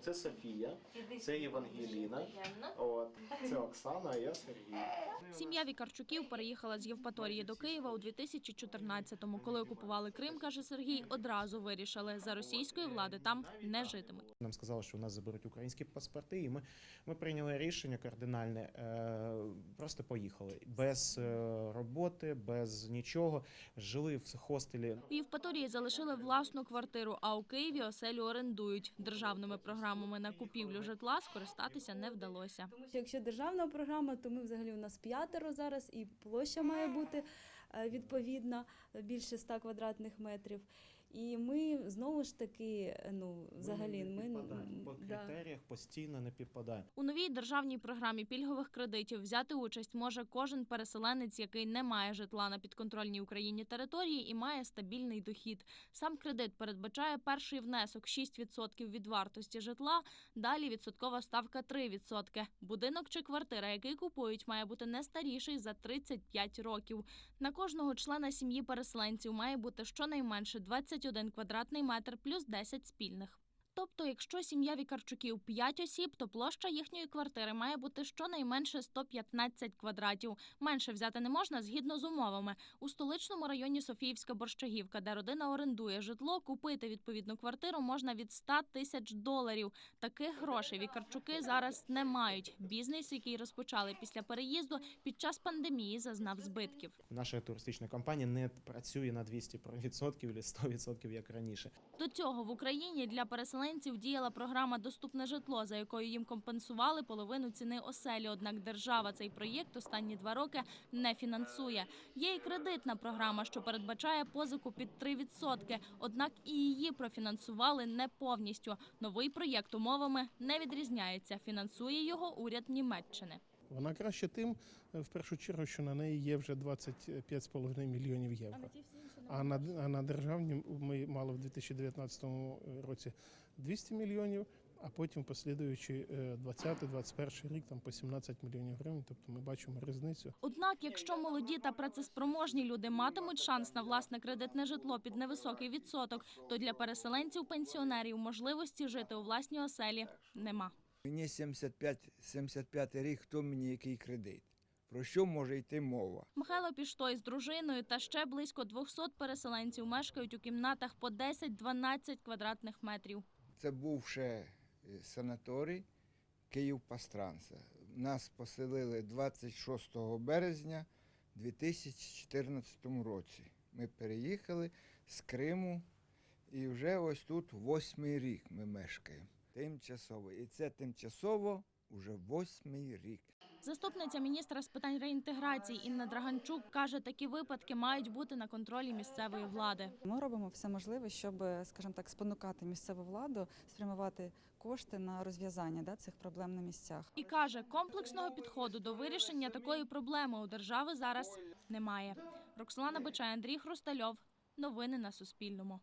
Це Софія, це Євангеліна, от, це Оксана, а я Сергій. Сім'я Вікарчуків переїхала з Євпаторії до Києва у 2014-му. Коли окупували Крим, каже Сергій, одразу вирішили за російської влади там не житимуть. Нам сказали, що у нас заберуть українські паспорти, і ми, ми прийняли рішення кардинальне. Е, просто поїхали без е, роботи, без нічого. Жили в хостелі. В Євпаторії залишили власну квартиру, а у Києві оселю орендують. Державними програмами на купівлю житла скористатися не вдалося. Тому що якщо державна програма, то ми взагалі у нас п'ятеро зараз, і площа має бути е, відповідна більше 100 квадратних метрів. І ми знову ж таки, е, ну взагалі, ми, підпадаємо. по да. критеріях постійно не підпадаємо. У новій державній програмі пільгових кредитів взяти участь може кожен переселенець, який не має житла на підконтрольній Україні території і має стабільний дохід. Сам кредит передбачає перший внесок 6% від вартості житла, далі відсоткова ставка 3%. Будинок чи квартира, який купують, має бути не старіший за 35 років. На кожного члена сім'ї переселенців має бути щонайменше 21 квадратний метр плюс 10 спільних. Тобто, якщо сім'я Вікарчуків 5 осіб, то площа їхньої квартири має бути щонайменше 115 квадратів. Менше взяти не можна згідно з умовами. У столичному районі Софіївська Борщагівка, де родина орендує житло, купити відповідну квартиру можна від 100 тисяч доларів. Таких грошей Вікарчуки зараз не мають. Бізнес, який розпочали після переїзду, під час пандемії зазнав збитків. Наша туристична компанія не працює на 200% або 100%, як раніше. До цього в Україні для переселенців діяла програма Доступне житло, за якою їм компенсували половину ціни оселі. Однак держава цей проєкт останні два роки не фінансує. Є і кредитна програма, що передбачає позику під 3%. Однак і її профінансували не повністю. Новий проєкт умовами не відрізняється. Фінансує його уряд Німеччини. Вона краще тим, е, в першу чергу, що на неї є вже 25,5 мільйонів євро. А на, а на державні ми мали в 2019 році 200 мільйонів, а потім послідуючи 20-21 рік там по 17 мільйонів гривень. Тобто ми бачимо різницю. Однак, якщо молоді та працеспроможні люди матимуть шанс на власне кредитне житло під невисокий відсоток, то для переселенців-пенсіонерів можливості жити у власній оселі нема. Мені 75, 75 рік, хто мені який кредит? Про що може йти мова? Михайло Піштой з дружиною та ще близько 200 переселенців мешкають у кімнатах по 10-12 квадратних метрів. Це був ще санаторій Київ Пастранца. Нас поселили 26 березня 2014 році. Ми переїхали з Криму і вже ось тут восьмий рік ми мешкаємо. Тимчасово. І це тимчасово вже восьмий рік. Заступниця міністра з питань реінтеграції Інна Драганчук каже, такі випадки мають бути на контролі місцевої влади. Ми робимо все можливе, щоб, скажімо так, спонукати місцеву владу, спрямувати кошти на розв'язання да, цих проблем на місцях. І каже, комплексного підходу до вирішення такої проблеми у держави зараз немає. Роксолана Бичай, Андрій Хрустальов. Новини на Суспільному.